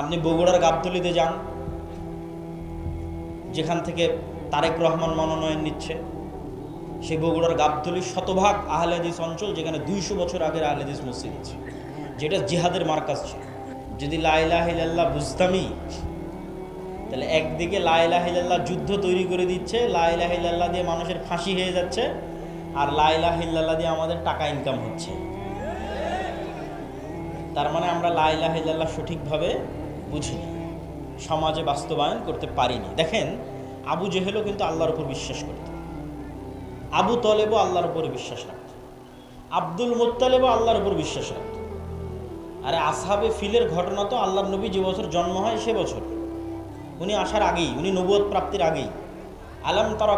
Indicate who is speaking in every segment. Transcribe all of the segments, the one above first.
Speaker 1: আপনি বগুড়ার গাবতলিতে যান, যেখান থেকে তারেক রহমান মনোনয়ন নিচ্ছে, সেই বগুড়ার গাবতলি শতভাগ আহলেদিস অঞ্চল, যেখানে দুইশো বছর আগের আহলেদিস মসজিদ আছে, যেটা জিহাদের মার্কাজ ছিল। যদি লাইলাহিল্লাহ বুঝতামই, তাহলে একদিকে লাইলাহিল্লাহ যুদ্ধ তৈরি করে দিচ্ছে লাইলাহিল্লাহ দিয়ে মানুষের ফাঁসি হয়ে যাচ্ছে, আর লাইলাহিল্লাহ দিয়ে আমাদের টাকা ইনকাম হচ্ছে। তার মানে আমরা লাইলাহিল্লাহ সঠিকভাবে বুঝিনি। সমাজে বাস্তবায়ন করতে পারিনি। দেখেন, আবু জেহেলও কিন্তু আল্লাহর উপর বিশ্বাস করত। আবু তলেবও আল্লাহর উপরে বিশ্বাস রাখত। আব্দুল মোত্তালেবও আল্লাহর উপর বিশ্বাস রাখত। আরে আসহাবে ফিলের ঘটনা তো আল্লাহর নবী যে বছর জন্ম হয় সে বছর। উনি আসার আগেই, উনি নবুয়ত প্রাপ্তির আগেই। আলাম তারা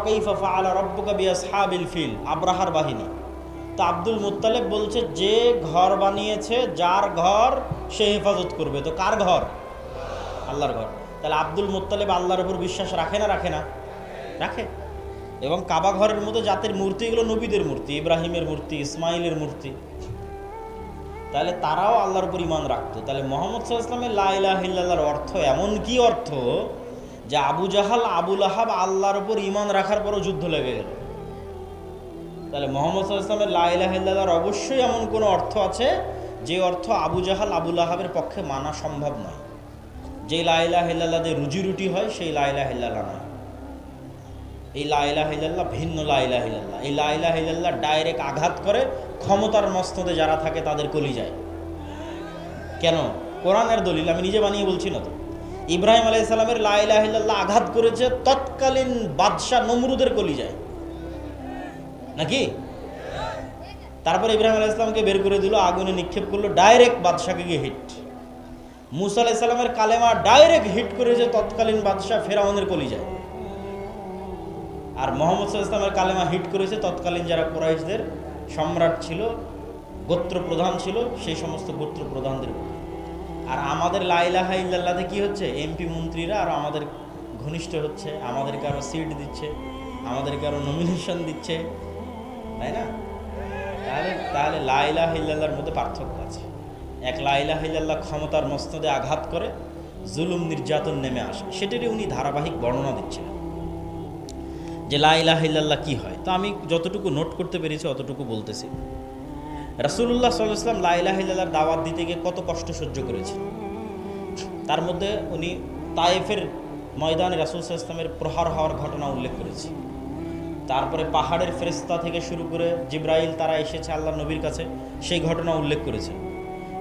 Speaker 1: ফিল, আব্রাহার বাহিনী। তো আব্দুল মুত্তালেব বলছে, যে ঘর বানিয়েছে, যার ঘর সে হেফাজত করবে। তো কার ঘর? আল্লাহর ঘর। তাহলে আব্দুল মুত্তালেব আল্লাহর উপর বিশ্বাস রাখে না রাখে না? রাখে। এবং কাবা ঘরের মতো জাতের মূর্তি এগুলো নবীদের মূর্তি, ইব্রাহিমের মূর্তি, ইসমাইলের মূর্তি। তাহলে তারাও আল্লাহর উপর ইমান রাখতো। তাহলে মোহাম্মদ সাল্লাহামের লাইলাহিল্লাহর অর্থ এমন কি অর্থ? যে আবু জাহাল আবুল আহাব আল্লাহর উপর ইমান রাখার পরও যুদ্ধ লেগে গেল। তাহলে মোহাম্মদ সাল্লাহামের লাইলাহিল্লাহর অবশ্যই এমন কোনো অর্থ আছে, যে অর্থ আবু জাহাল আবুল আহাবের পক্ষে মানা সম্ভব নয়। যে লাইলাহিল্লাহ দিয়ে রুজি রুটি হয়, সেই লাইলাহিল্লাহ নয়। এই লাইলাহিল্লাহ ভিন্ন লাইলাহিল্লাহ এই লাইলাহিল্লাহ ডাইরেক্ট আঘাত করে ক্ষমতার মস্তদে যারা থাকে তাদের কলি যায়। কেন? কোরআনের দলিল, আমি নিজে বানিয়ে বলছি না তো। ইব্রাহিম আলাইসাল্লামের লাইলাহিল্লাহ আঘাত করেছে, তৎকালীন বাদশাহ নমরুদের কলি যায়। নাকি? তারপর ইব্রাহিম আলাইসাল্লামকে বের করে দিল, আগুনে নিক্ষেপ করল ডাইরেক্ট বাদশাকে গিয়ে হিট মুসা কালেমা ডাইরেক্ট হিট করেছে তৎকালীন বাদশাহ ফেরাউনের কলি যায় আর মোহাম্মদ ইসলামের কালেমা হিট করেছে তৎকালীন যারা কোরাইশদের সম্রাট ছিল গোত্র প্রধান ছিল, সেই সমস্ত গোত্র প্রধানদের আর আমাদের লাইলাহা ইল্লাল্লাহতে কি হচ্ছে? এমপি মন্ত্রীরা আর আমাদের ঘনিষ্ঠ হচ্ছে, আমাদেরকে আরও সিট দিচ্ছে, আমাদেরকে আরও নমিনেশন দিচ্ছে, তাই না? তাহলে তাহলে লাইলাহ ইল্লাল্লাহর মধ্যে পার্থক্য আছে। এক লাইলাহ ইল্লাল্লাহ ক্ষমতার মস্তদে আঘাত করে জুলুম নির্যাতন নেমে আসে। সেটারই উনি ধারাবাহিক বর্ণনা দিচ্ছিলেন। যে লাইলাহ ইল্লাল্লাহ কী হয়? তো আমি যতটুকু নোট করতে পেরেছি, অতটুকু বলতেছি। রাসুল্লাহ সাল্লাম লাইলাহ ইল্লাল্লাহর দাওয়াত দিতে গিয়ে কত কষ্ট সহ্য করেছেন। তার মধ্যে উনি তায়েফের ময়দানে রাসুল ইসলামের প্রহার হওয়ার ঘটনা উল্লেখ করেছে। তারপরে পাহাড়ের ফেরেস্তা থেকে শুরু করে জিব্রাইল তারা এসেছে আল্লাহ নবীর কাছে, সেই ঘটনা উল্লেখ করেছে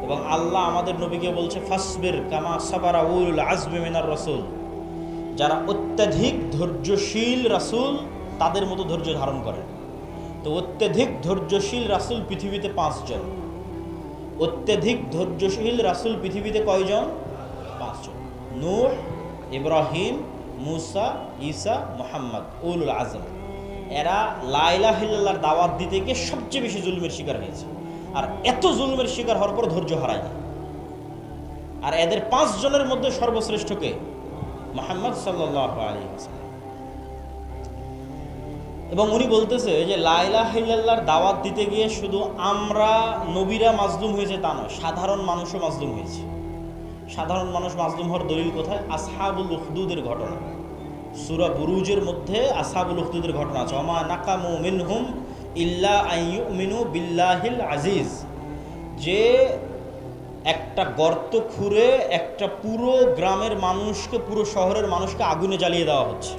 Speaker 1: এবং আল্লাহ আমাদের নবীকে বলছে, ফাসবের কামা সাবারা উল আজবে মিনার রসুল। যারা অত্যাধিক ধৈর্যশীল রাসুল, তাদের মতো ধৈর্য ধারণ করেন তো অত্যাধিক ধৈর্যশীল রাসুল পৃথিবীতে পাঁচজন। অত্যাধিক ধৈর্যশীল রাসুল পৃথিবীতে কয়জন? পাঁচজন। নূর ইব্রাহিম, মুসা, ঈসা, মোহাম্মদ, উলুল আজম। এরা লাইলাহিল্লার দাওয়াত দিতে গিয়ে সবচেয়ে বেশি জুলমের শিকার হয়েছে। আর এত জুলমের শিকার হওয়ার পর ধৈর্য হারায়নি আর এদের পাঁচ জনের মধ্যে সর্বশ্রেষ্ঠকে মোহাম্মদ সাল্লাহ এবং উনি বলতেছে যে লাইলা হিল্লার দাওয়াত দিতে গিয়ে শুধু আমরা নবীরা মাজলুম হয়েছে তা নয়, সাধারণ মানুষও মাজলুম হয়েছে। সাধারণ মানুষ মাজলুম হওয়ার দলিল কোথায়? আসহাবুল উখদুদের ঘটনা। সুরা বুরুজের মধ্যে আসহাবুল উখদুদের ঘটনা আছে। অমা নাকামু মিনহুম ইল্লা আইয়ু মিনু বিল্লাহিল আজিজ। যে একটা গর্ত খুঁড়ে একটা পুরো গ্রামের মানুষকে, পুরো শহরের মানুষকে আগুনে জ্বালিয়ে দেওয়া হচ্ছে।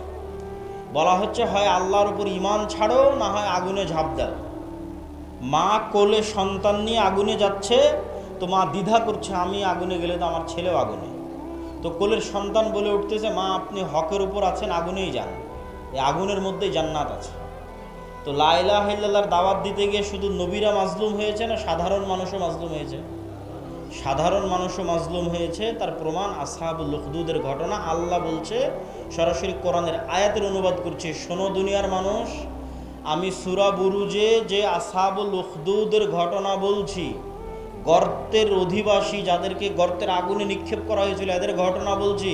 Speaker 1: বলা হচ্ছে, হয় আল্লাহর উপর ইমান ছাড়ো, না হয় আগুনে ঝাঁপ দাও। মা কোলে সন্তান নিয়ে আগুনে যাচ্ছে, তো মা দ্বিধা করছে, আমি আগুনে গেলে তো আমার ছেলেও আগুনে। তো কোলের সন্তান বলে উঠতেছে, মা আপনি হকের উপর আছেন, আগুনেই যান। এই আগুনের মধ্যেই জান্নাত আছে। তো লাইলা হিল্লার দাওয়াত দিতে গিয়ে শুধু নবীরা মাজলুম হয়েছে না সাধারণ মানুষও মাজলুম হয়েছে? সাধারণ মানুষও মাজলুম হয়েছে, তার প্রমাণ আসহাবুল লুখদুদের ঘটনা। আল্লাহ বলছে, সরাসরি কোরআনের আয়াতের অনুবাদ করছে, শোনো দুনিয়ার মানুষ, আমি সুরা বুরুজে যে আসহাবুল লুখদুদের ঘটনা বলছি, গর্তের অধিবাসী যাদেরকে গর্তের আগুনে নিক্ষেপ করা হয়েছিল, এদের ঘটনা বলছি।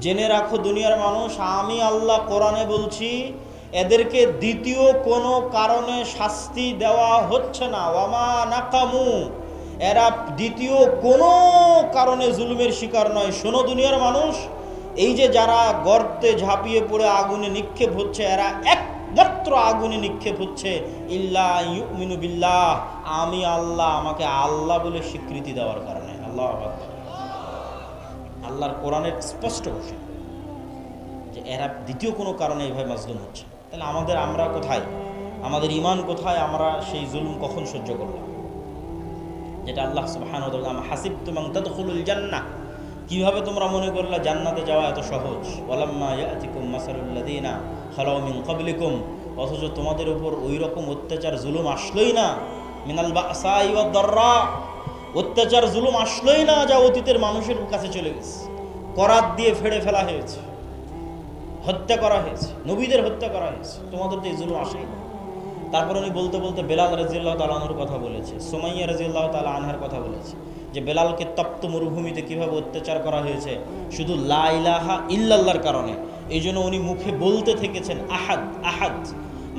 Speaker 1: জেনে রাখো দুনিয়ার মানুষ, আমি আল্লাহ কোরআনে বলছি এদেরকে দ্বিতীয় কোনো কারণে শাস্তি দেওয়া হচ্ছে না। ওয়ামা নাকামু। এরা দ্বিতীয় কোনো কারণে জুলুমের শিকার নয়। শোনো দুনিয়ার মানুষ, এই যে যারা গর্তে ঝাঁপিয়ে পড়ে আগুনে নিক্ষেপ হচ্ছে, এরা একমাত্র আগুনে নিক্ষেপ হচ্ছে। ইল্লা ইউমিনু বিল্লাহ। আমি আল্লাহ, আমাকে আল্লাহ বলে স্বীকৃতি দেওয়ার কারণে। আল্লাহ। আল্লাহর কোরআনের স্পষ্ট ঘোষণা। যে এরা দ্বিতীয় কোনো কারণে এইভাবে মাজলুম হচ্ছে। তাহলে আমাদের আমরা কোথায়? আমাদের ইমান কোথায়? আমরা সেই জুলুম কখন সহ্য করলাম? যেটা আল্লাহ সুবহান হাসিব তুমাং তাদখুলুল জান্নাহ? কীভাবে তোমরা মনে করলে জান্নাতে যাওয়া এত সহজ? ওয়ালাম্মা ইয়াতিকুম ক্বাবলিকুম। অথচ তোমাদের উপর ওই রকম অত্যাচার, জুলুম আসলোই না। মিনাল ওয়াদ অত্যাচার, জুলুম আসলোই না যা অতীতের মানুষের কাছে চলে গেছে। করাত দিয়ে ফেড়ে ফেলা হয়েছে। হত্যা করা হয়েছে, নবীদের হত্যা করা হয়েছে, তোমাদের তো এই জুলুম আসেই না তারপর উনি বলতে বলতে বেলাল রাজিউল্লাহ তালানোর কথা বলেছে, সোমাইয়া রাজিউল্লাহ তালা আনহার কথা বলেছে, যে বেলালকে তপ্ত মরুভূমিতে কীভাবে অত্যাচার করা হয়েছে, শুধু লা ইলাহা ইল্লাল্লাহর কারণে, এই জন্য উনি মুখে বলতে থেকেছেন, আহাদ আহাদ।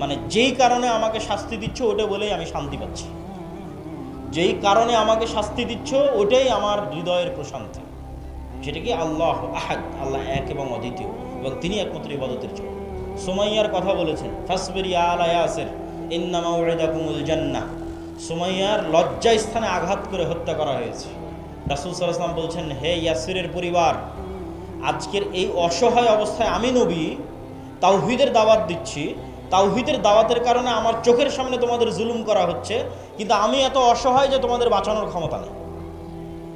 Speaker 1: মানে যেই কারণে আমাকে শাস্তি দিচ্ছ, ওটা বলেই আমি শান্তি পাচ্ছি। যেই কারণে আমাকে শাস্তি দিচ্ছ, ওটাই আমার হৃদয়ের প্রশান্তি। সেটা কি আল্লাহ আহাদ, আল্লাহ এক এবং অদ্বিতীয়। এবং তিনি একমাত্র ইবাদতের জন্য সোমাইয়ার কথা বলেছেন, ফাসবেরি আলা ইয়াসের ইন্নামা উইদাকুমুল জান্নাহ। সোমাইয়ার লজ্জা স্থানে আঘাত করে হত্যা করা হয়েছে। রাসূল ওয়াসাল্লাম বলছেন, হে ইয়াসিরের পরিবার, আজকের এই অসহায় অবস্থায় আমি নবী, তাওহিদের দাওয়াত দিচ্ছি। তাওহিদের দাওয়াতের কারণে আমার চোখের সামনে তোমাদের জুলুম করা হচ্ছে, কিন্তু আমি এত অসহায় যে তোমাদের বাঁচানোর ক্ষমতা নেই।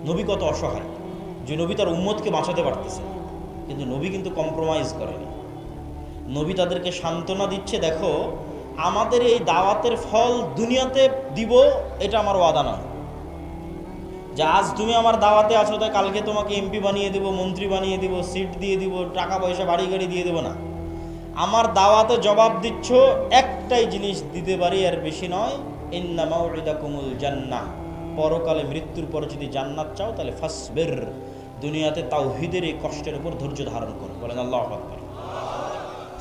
Speaker 1: নবী কত অসহায়, যে নবী তার উম্মতকে বাঁচাতে পারতেছে কিন্তু নবী কিন্তু কম্প্রোমাইজ করেনি। নবী তাদেরকে সান্ত্বনা দিচ্ছে, দেখো, আমাদের এই দাওয়াতের ফল দুনিয়াতে দিব, এটা আমার ওয়াদা নয়। যে আজ তুমি আমার দাওয়াতে আছো, তাই কালকে তোমাকে এমপি বানিয়ে দেবো, মন্ত্রী বানিয়ে দিব সিট দিয়ে দিব, টাকা পয়সা, বাড়ি গাড়ি দিয়ে দেবো না। আমার দাওয়াতে জবাব দিচ্ছ, একটাই জিনিস দিতে পারি, আর বেশি নয় ইন্নামাউদা কুমুল জান্নাহ। পরকালে মৃত্যুর পরে যদি জান্নাত চাও, তাহলে ফাসবের। দুনিয়াতে তাওহিদের এই কষ্টের উপর ধৈর্য ধারণ করো। বলেন আল্লাহ আকবর।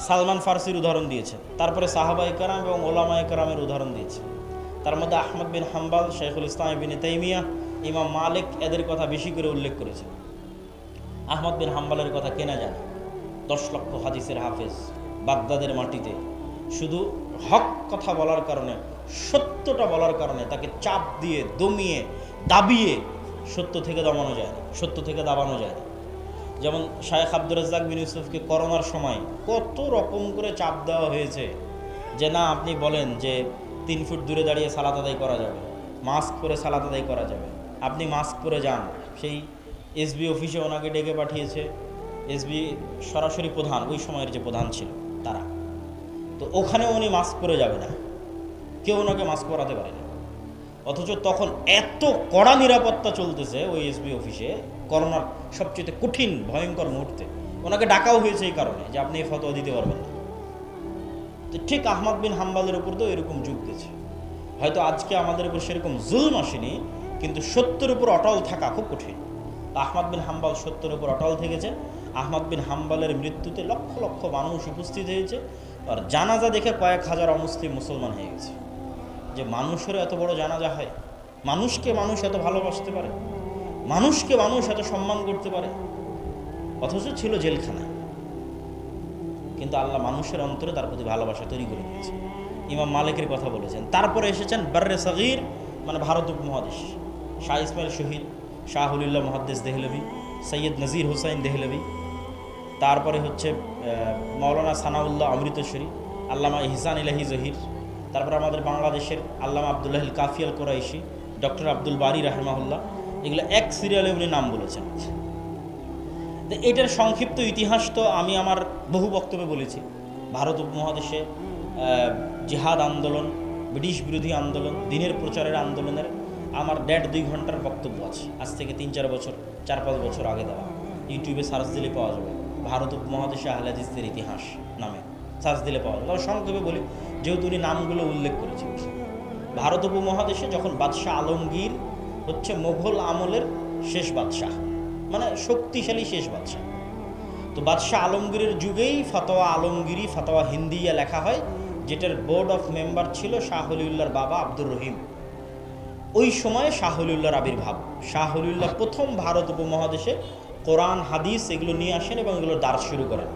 Speaker 1: সালমান ফার্সির উদাহরণ দিয়েছেন তারপরে সাহাবা ইকরাম এবং ওলামা ইকরামের উদাহরণ দিয়েছে। তার মধ্যে আহমদ বিন হাম্বাল শেখুল ইসলাম বিন তাইমিয়া, ইমাম মালিক এদের কথা বেশি করে উল্লেখ করেছে আহমদ বিন হাম্বালের কথা কেনা জানে? দশ লক্ষ হাদিসের হাফেজ বাগদাদের মাটিতে। শুধু হক কথা বলার কারণে, সত্যটা বলার কারণে তাকে চাপ দিয়ে, দমিয়ে, দাবিয়ে সত্য থেকে দমানো যায় না, সত্য থেকে দাবানো যায় না। যেমন শায়েখ আব্দুর রাজ্জাক বিন ইউসুফকে করোনার সময় কত রকম করে চাপ দেওয়া হয়েছে যে না, আপনি বলেন যে তিন ফুট দূরে দাঁড়িয়ে সালাত আদায় করা যাবে, মাস্ক পরে সালাত আদায় করা যাবে। আপনি মাস্ক পরে যান। সেই এসবি অফিসে ওনাকে ডেকে পাঠিয়েছে। এসবি সরাসরি প্রধান, ওই সময়ের যে প্রধান ছিল তারা। তো ওখানে উনি মাস্ক পরে যাবে না। কেউ ওনাকে মাস্ক পরাতে পারে না অথচ তখন এত কড়া নিরাপত্তা চলতেছে ওই এসবি অফিসে, করোনার সবচেয়ে কঠিন, ভয়ঙ্কর মুহূর্তে। ওনাকে ডাকাও হয়েছে এই কারণে যে আপনি এই ফতোয়া দিতে পারবেন না। তো ঠিক আহমদ বিন হাম্বালের উপর তো এরকম যুগ গেছে। হয়তো আজকে আমাদের উপর সেরকম জুলম আসেনি, কিন্তু সত্যের উপর অটল থাকা খুব কঠিন। আহমদ বিন হাম্বাল সত্যের উপর অটল থেকেছে। আহমদ বিন হাম্বালের মৃত্যুতে লক্ষ লক্ষ মানুষ উপস্থিত হয়েছে, আর জানাজা দেখে কয়েক হাজার অমুসলিম মুসলমান হয়ে গেছে। যে মানুষেরও এত বড় জানাজা হয়। মানুষকে মানুষ এত ভালোবাসতে পারে। মানুষকে মানুষ এত সম্মান করতে পারে। অথচ ছিল জেলখানায় কিন্তু আল্লাহ মানুষের অন্তরে তার প্রতি ভালোবাসা তৈরি করে দিয়েছে। ইমাম মালিকের কথা বলেছেন। তারপরে এসেছেন বার্রে সগির মানে ভারত উপমহাদেশ। শাহ ইসমাইল শহীদ শাহুল্লাহ মহাদ্দেশ দেহলভি সৈয়দ নজির হুসাইন দেহলভি তারপরে হচ্ছে মৌলানা সানাউল্লাহ অমৃতশ্বরী আল্লামা ইহসান ইলাহি জহির। তারপর আমাদের বাংলাদেশের আল্লামা আবদুল্লাহিল কাফিয়াল কোরাইশি, ডক্টর আব্দুল বারি রাহমাহুল্লাহ, এগুলো এক সিরিয়ালে উনি নাম বলেছেন। তো এটার সংক্ষিপ্ত ইতিহাস তো আমি আমার বহু বক্তব্যে বলেছি। ভারত উপমহাদেশে জিহাদ আন্দোলন, ব্রিটিশ বিরোধী আন্দোলন, দিনের প্রচারের আন্দোলনের আমার দেড় দুই ঘণ্টার বক্তব্য আছে। আজ থেকে তিন চার বছর, চার পাঁচ বছর আগে দেওয়া। ইউটিউবে সার্চ দিলে পাওয়া যাবে। ভারত উপমহাদেশে আহলাদিসদের ইতিহাস নামে। সার্চ দিলে পাওয়া যাবে সংক্ষেপে বলি, যেহেতু উনি নামগুলো উল্লেখ করেছেন। ভারত উপমহাদেশে যখন বাদশাহ আলমগীর হচ্ছে মোঘল আমলের শেষ বাদশাহ মানে শক্তিশালী শেষ বাদশাহ। তো বাদশাহ আলমগীরের যুগেই ফতোয়া আলমগীরি ফতোয়া হিন্দিয়া লেখা হয়, যেটার বোর্ড অফ মেম্বার ছিল শাহ অলিউল্লাহর বাবা আব্দুর রহিম। ওই সময়ে শাহলিউল্লাহর আবির্ভাব। শাহলিউল্লাহ প্রথম ভারত উপমহাদেশে কোরআন, হাদিস এগুলো নিয়ে আসেন এবং এগুলোর দার্স শুরু করেন।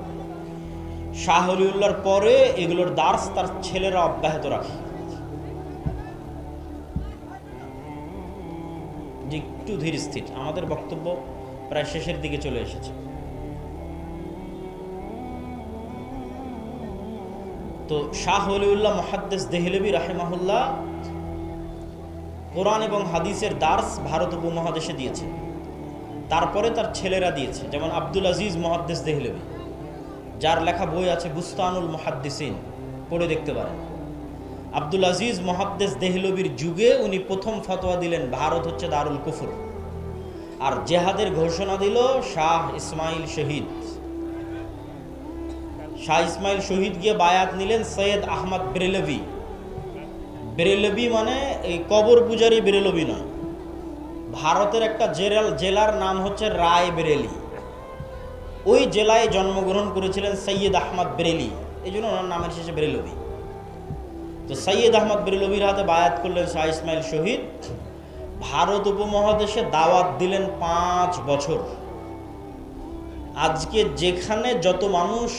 Speaker 1: শাহলিউল্লাহর পরে এগুলোর দার্স তার ছেলেরা অব্যাহত রাখে। যে একটু ধীর স্থির, আমাদের বক্তব্য প্রায় শেষের দিকে চলে এসেছে। তো শাহ অলিউল্লাহ মহাদ্দেস দেহলেবি রাহেমাহুল্লাহ কোরআন এবং হাদিসের দার্স ভারত উপমহাদেশে দিয়েছে। তারপরে তার ছেলেরা দিয়েছে, যেমন আব্দুল আজিজ মহাদ্দেস দেহলেবি যার লেখা বই আছে বুস্তানুল মহাদ্দিসিন, পড়ে দেখতে পারেন। আব্দুল আজিজ মহাদ্দেস দেহলবির যুগে উনি প্রথম ফতোয়া দিলেন, ভারত হচ্ছে দারুল কুফুর। আর জেহাদের ঘোষণা দিল শাহ ইসমাইল শহীদ। শাহ ইসমাইল শহীদ গিয়ে বায়াত নিলেন সৈয়দ আহমদ বেরেলভি বেরেলভি মানে এই কবর পূজারি বেরেলভি নয়। ভারতের একটা জেলার জেলার নাম হচ্ছে রায় বেরেলি। ওই জেলায় জন্মগ্রহণ করেছিলেন সৈয়দ আহমদ বেরেলি। এই জন্য ওনার নামের শেষে বেরেলভি তো সৈয়দ আহমদ বেরেলভির হাতে বায়াত করলেন শাহ ইসমাইল শহীদ। ভারত উপমহাদেশে দাওয়াত দিলেন পাঁচ বছর। আজকে যেখানে যত মানুষ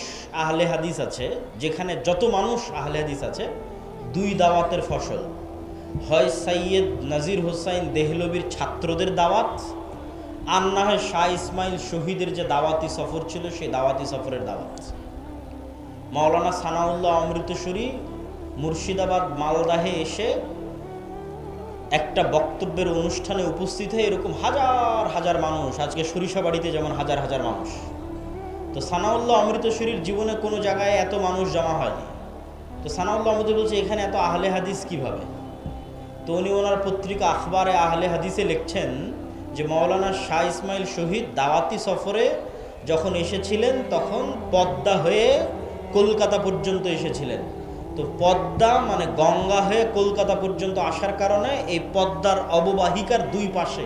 Speaker 1: আহলে হাদিস আছে, যেখানে যত মানুষ আহলে হাদিস আছে, দুই দাওয়াতের ফসল। হয় সৈয়দ নাজির হোসাইন দেহলবির ছাত্রদের দাওয়াত আর না হয় শাহ ইসমাইল শহীদের যে দাওয়াতি সফর ছিল, সেই দাওয়াতি সফরের দাওয়াত মাওলানা সানাউল্লাহ অমৃতসরী মুর্শিদাবাদ মালদাহে এসে একটা বক্তব্যের অনুষ্ঠানে উপস্থিত হয়ে এরকম হাজার হাজার মানুষ, আজকে সরিষা বাড়িতে যেমন হাজার হাজার মানুষ। তো সানাউল্লাহ অমৃতসরীর জীবনে কোনো জায়গায় এত মানুষ জমা হয়নি। তো সানাউল্লাহ অমৃত বলছে, এখানে এত আহলে হাদিস কীভাবে? তো উনি ওনার পত্রিকা আখবারে আহলে হাদিসে লিখছেন যে মৌলানা শাহ ইসমাইল শহীদ দাওয়াতি সফরে যখন এসেছিলেন, তখন পদ্মা হয়ে কলকাতা পর্যন্ত এসেছিলেন। তো পদ্মা মানে গঙ্গা হয়ে কলকাতা পর্যন্ত আসার কারণে এই পদ্মার অববাহিকার দুই পাশে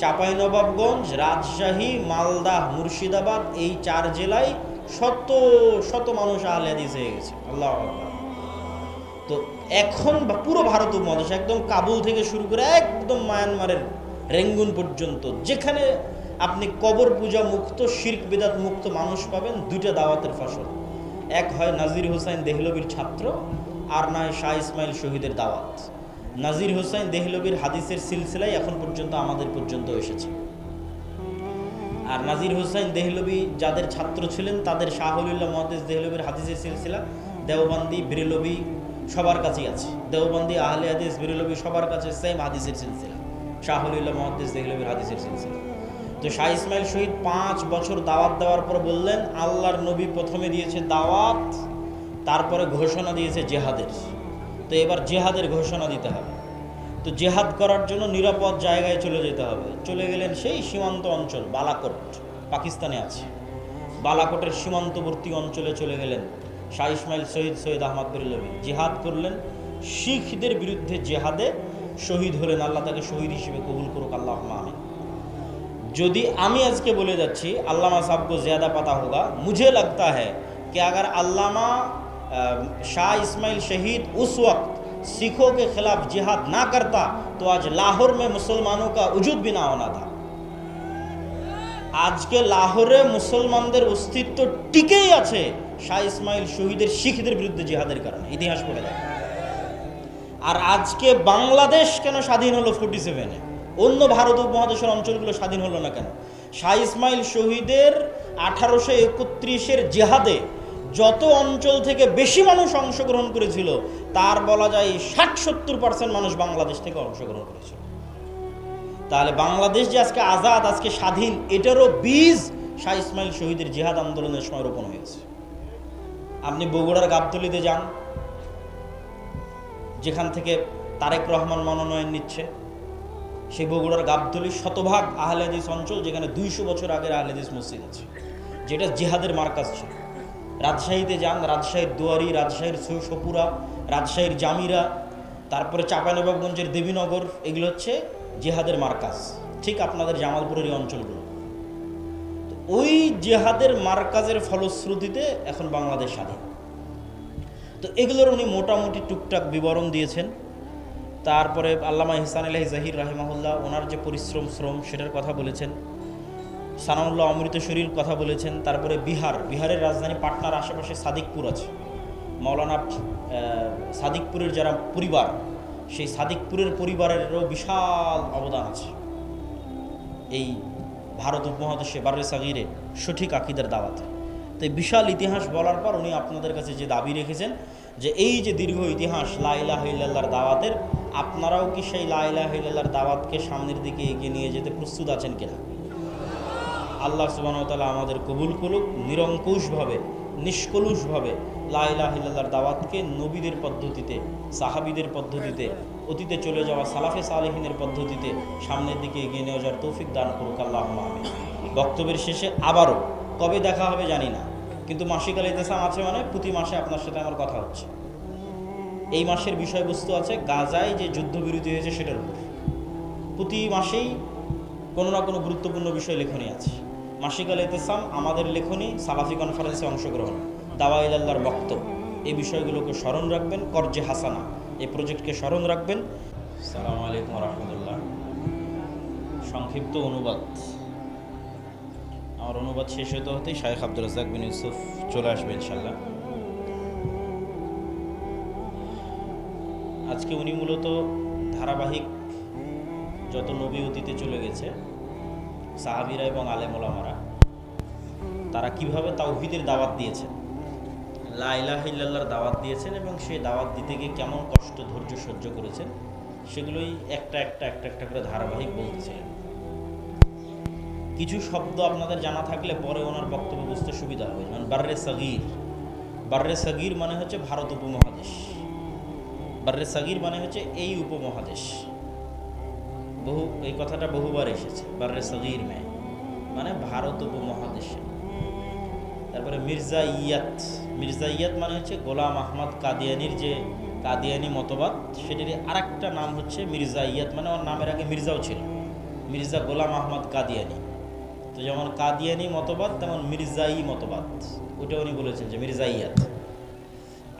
Speaker 1: চাঁপাইনবাবগঞ্জ, রাজশাহী, মালদা, মুর্শিদাবাদ, এই চার জেলায় শত শত মানুষ আহলে হয়ে গেছে। আল্লাহ তো এখন পুরো ভারত উপমহাদেশ একদম কাবুল থেকে শুরু করে একদম মায়ানমারের রেঙ্গুন পর্যন্ত। যেখানে আপনি কবর পূজা মুক্ত, শির্ক বেদাত মুক্ত মানুষ পাবেন, দুইটা দাওয়াতের ফসল। এক হয় নাজির হোসাইন দেহলবির ছাত্র, আর নয় শাহ ইসমাইল শহীদের দাওয়াত। নাজির হোসাইন দেহলবির হাদিসের সিলসিলাই এখন পর্যন্ত আমাদের পর্যন্ত এসেছে। আর নাজির হোসাইন দেহলবি যাদের ছাত্র ছিলেন, তাদের শাহুল্লাহ মহাদেশ দেহলবির হাদিসের সিলসিলা দেওবন্দি, বিরেলবি সবার কাছেই আছে। দেওবন্দি, আহলে হাদিস, বিরেলবি সবার কাছে সেম হাদিসের সিলসিলা। শাহুল্লাহ মহাদেশ দেহলবির হাদিসের সিলসিলা। তো শাহ ইসমাইল শহীদ পাঁচ বছর দাওয়াত দেওয়ার পর বললেন, আল্লাহর নবী প্রথমে দিয়েছে দাওয়াত, তারপরে ঘোষণা দিয়েছে জেহাদের। তো এবার জেহাদের ঘোষণা দিতে হবে। তো জেহাদ করার জন্য নিরাপদ জায়গায় চলে যেতে হবে। চলে গেলেন সেই সীমান্ত অঞ্চল, বালাকোট। পাকিস্তানে আছে। বালাকোটের সীমান্তবর্তী অঞ্চলে চলে গেলেন শাহ ইসমাইল শহীদ সৈয়দ আহমদ বেরলভি জেহাদ করলেন শিখদের বিরুদ্ধে জেহাদে শহীদ হলেন আল্লাহ তাকে শহীদ হিসেবে কবুল করুক আল্লাহ আমিন যদি আমি আজকে বলে যাচ্ছি अल्लामा साहब को ज़्यादा पता होगा मुझे लगता है कि अगर अल्लामा अ, शाह इस्माइल शहीद उस वक्त सिखों के खिलाफ जिहाद ना करता तो आज लाहौर में मुसलमानों का वजूद भी ना होना था আজকে লাহোরে মুসলমানদের অস্তিত্ব টিকেই আছে শাহ ইসমাইল শহীদের শিখদের বিরুদ্ধে জিহাদের কারণে ইতিহাস পড়ে যায় আর আজকে বাংলাদেশ কেন স্বাধীন হলো ফোর্টি সেভেনে অন্য ভারত উপমহাদেশের অঞ্চলগুলো স্বাধীন হলো না কেন? শাহ ইসমাইল শহীদের আঠারোশো একত্রিশের জেহাদে যত অঞ্চল থেকে বেশি মানুষ অংশগ্রহণ করেছিল, তার বলা যায় ষাট সত্তর পার্সেন্ট মানুষ বাংলাদেশ থেকে অংশগ্রহণ করেছিল। তাহলে বাংলাদেশ যে আজকে আজাদ, আজকে স্বাধীন, এটারও বীজ শাহ ইসমাইল শহীদের জিহাদ আন্দোলনের সময় রোপণ হয়েছে। আপনি বগুড়ার গাবতলিতে যান যেখান থেকে তারেক রহমান মনোনয়ন নিচ্ছে, সেই বগুড়ার গাবতলি শতভাগ আহলেদিস অঞ্চল, যেখানে দুইশো বছর আগের আহলেদিস মসজিদ আছে। যেটা জিহাদের মার্কাজ ছিল। রাজশাহীতে যান, রাজশাহীর দুয়ারি, রাজশাহীর সপুরা, রাজশাহীর জামিরা, তারপরে চাঁপানবাবগঞ্জের দেবীনগর, এগুলো হচ্ছে জেহাদের মার্কাজ। ঠিক আপনাদের জামালপুরের এই অঞ্চলগুলো। ওই জেহাদের মার্কাজের ফলশ্রুতিতে এখন বাংলাদেশ স্বাধীন। তো এগুলোর উনি মোটামুটি টুকটাক বিবরণ দিয়েছেন। তারপরে আল্লামা ইহসান আলহ জাহির রাহিমাহুল্লাহ ওনার যে পরিশ্রম, শ্রম সেটার কথা বলেছেন। সানাউল্লাহ অমৃতশরীর কথা বলেছেন। তারপরে বিহার, বিহারের রাজধানী পাটনার আশেপাশে সাদিকপুর আছে। মৌলানা সাদিকপুরের যারা পরিবার, সেই সাদিকপুরের পরিবারেরও বিশাল অবদান আছে। এই ভারত উপমহাদেশে বারে সাগিরে সঠিক আকিদের দাওয়াতে। তো বিশাল ইতিহাস বলার পর উনি আপনাদের কাছে যে দাবি রেখেছেন যে এই যে দীর্ঘ ইতিহাস লাইলা হিল্লার দাওয়াতের, আপনারাও কি সেই লাইলা হিল্লার দাওয়াতকে সামনের দিকে এগিয়ে নিয়ে যেতে প্রস্তুত আছেন কিনা? আল্লাহ সুবাহতালা আমাদের কবুল করুক, নিরঙ্কুশভাবে নিষ্কলুষভাবে লাইলা হিল্লার দাওয়াতকে নবীদের পদ্ধতিতে, সাহাবিদের পদ্ধতিতে, অতীতে চলে যাওয়া সালাফে সালেহিনের পদ্ধতিতে সামনের দিকে এগিয়ে নিয়ে যাওয়ার তৌফিক দান করুক আল্লাহ আমি বক্তব্যের শেষে আবারও কবে দেখা হবে জানি না। কিন্তু মাসিক আল ইতেসাম আছে মানে প্রতি মাসে আপনার সাথে আমার কথা হচ্ছে। এই মাসের বিষয়বস্তু আছে গাজায় যে যুদ্ধবিরতি হয়েছে সেটার উপর। প্রতি মাসেই কোনো না কোনো গুরুত্বপূর্ণ বিষয় লেখনী আছে। মাসিক আল ইতেসাম আমাদের লেখনী সালাফি কনফারেন্সে অংশগ্রহণ, দাওয়াইল আল্লাহর বক্তব্য। এই বিষয়গুলোকে স্মরণ রাখবেন, কর্জে হাসানা। এই প্রজেক্টকে স্মরণ রাখবেন। সালাম আলাইকুম রহমতুল্লাহ। সংক্ষিপ্ত অনুবাদ। আমার অনুবাদ শেষ হতে হতেই শাহেখ আব্দুল রাজাক বিন ইউসুফ চলে আসবে ইনশাল্লাহ আজকে উনি মূলত ধারাবাহিক যত নবী অতীতে চলে গেছে, সাহাবিরা এবং আলেমোলামারা তারা কীভাবে তাওহিদের দাওয়াত দিয়েছেন লাইলাহিল্লাহর দাওয়াত দিয়েছেন এবং সেই দাওয়াত দিতে গিয়ে কেমন কষ্ট, ধৈর্য, সহ্য করেছেন, সেগুলোই একটা একটা একটা একটা করে ধারাবাহিক বলতেছিলেন কিছু শব্দ আপনাদের জানা থাকলে পরে ওনার বক্তব্য বুঝতে সুবিধা হবে। যেমন বার্রে সাগির। বার্রে সাগির মানে হচ্ছে ভারত উপমহাদেশ। বার্রে সাগির মানে হচ্ছে এই উপমহাদেশ। বহু, এই কথাটা বহুবার এসেছে, বার্রে সগির মে। মানে ভারত উপমহাদেশে। তারপরে মির্জা ইয়াত। মির্জা ইয়াত মানে হচ্ছে গোলাম আহমদ কাদিয়ানির যে কাদিয়ানি মতবাদ, সেটির আরেকটা নাম হচ্ছে মির্জা ইয়াত। মানে ওর নামের আগে মির্জাও ছিল। মির্জা গোলাম আহমদ কাদিয়ানি। তো যেমন কাদিয়ানি মতবাদ, তেমন মির্জাই মতবাদ। ওটা উনি বলেছেন যে মির্জাইয়াত।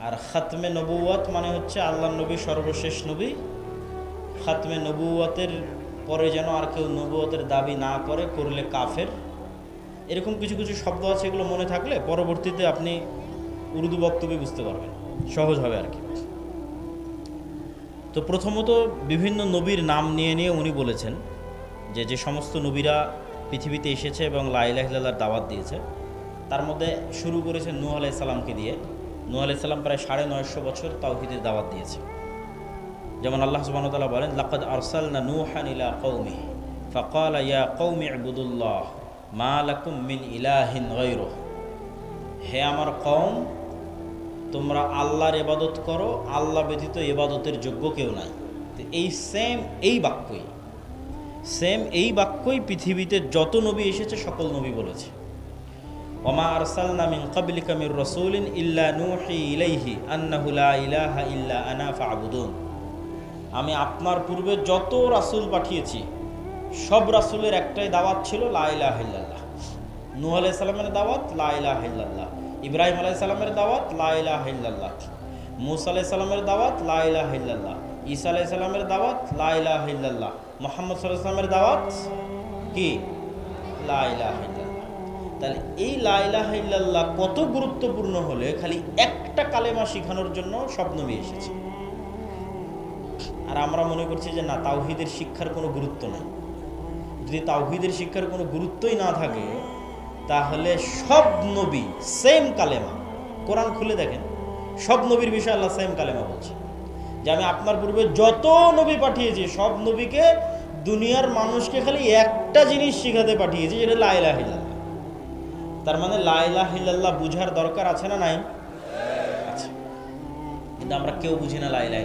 Speaker 1: আর খাতমে নবুয়াত মানে হচ্ছে আল্লাহ নবী, সর্বশেষ নবী। খাতমে নবুয়তের পরে যেন আর কেউ নবুয়তের দাবি না করে, করলে কাফের। এরকম কিছু কিছু শব্দ আছে, এগুলো মনে থাকলে পরবর্তীতে আপনি উর্দু বক্তব্যে বুঝতে পারবেন। সহজ হবে আর কি। তো প্রথমত বিভিন্ন নবীর নাম নিয়ে নিয়ে উনি বলেছেন যে যে সমস্ত নবীরা পৃথিবীতে এসেছে এবং লাইলাহিল্লার দাওয়াত দিয়েছে। তার মধ্যে শুরু করেছেন নূহ আলাইসাল্লামকে দিয়ে। নূহ আলাইসাল্লাম প্রায় সাড়ে নয়শো বছর তাওহিদের দাওয়াত দিয়েছে। যেমন আল্লাহ তাআলা বলেন, লাকাদ আরসালনা নূহান ইলা কওমি ফাকাল ইয়া কৌমি ইবুদুল্লাহ, মা লাকুম মিন ইলাহিন হে আমার কওম, তোমরা আল্লাহর এবাদত করো, আল্লাহ ব্যতীত এবাদতের যোগ্য কেউ নাই। এই সেম এই বাক্যই সেম এই বাক্যই পৃথিবীতে যত নবী এসেছে, সকল নবী বলেছে। ওমা আরসালনা মিন ক্বাবলিকা মির রাসূলিন ইল্লা নূহি ইলাইহি আন্নাহু লা ইলাহা ইল্লা আনা ফা'বুদুন। আমি আপনার পূর্বে যত রাসূল পাঠিয়েছি, সব রাসূলের একটাই দাওয়াত ছিল লা ইলাহা ইল্লাল্লাহ। নূহ আলাইহিস সালামের দাওয়াত লা ইলাহা ইল্লাল্লাহ। ইব্রাহিম আলাইহিস সালামের দাওয়াত লা ইলাহা ইল্লাল্লাহ। মুসা আলাইহিস সালামের দাওয়াত লা ইলাহা ইল্লাল্লাহ। ঈসা সালামের দাওয়াত, লা ইলাহা ইল্লাল্লাহ। মুহাম্মদ সাল্লামের দাওয়াত কি? তাহলে এই লা ইলাহা ইল্লাল্লাহ কত গুরুত্বপূর্ণ হলে খালি একটা কালেমা শিখানোর জন্য সব এসেছে। আর আমরা মনে করছি যে না, তাওহিদের শিক্ষার কোনো গুরুত্ব নেই। যদি তাওহিদের শিক্ষার কোনো গুরুত্বই না থাকে, তাহলে সব নবী সেম কালেমা। কোরআন খুলে দেখেন, সব নবীর বিষয়ে আল্লাহ সেম কালেমা বলছে যে আমি আপনার পূর্বে যত নবী পাঠিয়েছি, সব নবীকে দুনিয়ার মানুষকে খালি একটা জিনিস শিখাতে পাঠিয়েছি যেটা লাইলা হিল্লাল্লাহ তার মানে লাইলা হিল্লাল্লাহ বুঝার দরকার আছে না নাই? আছে। কিন্তু আমরা কেউ বুঝি না লাইলা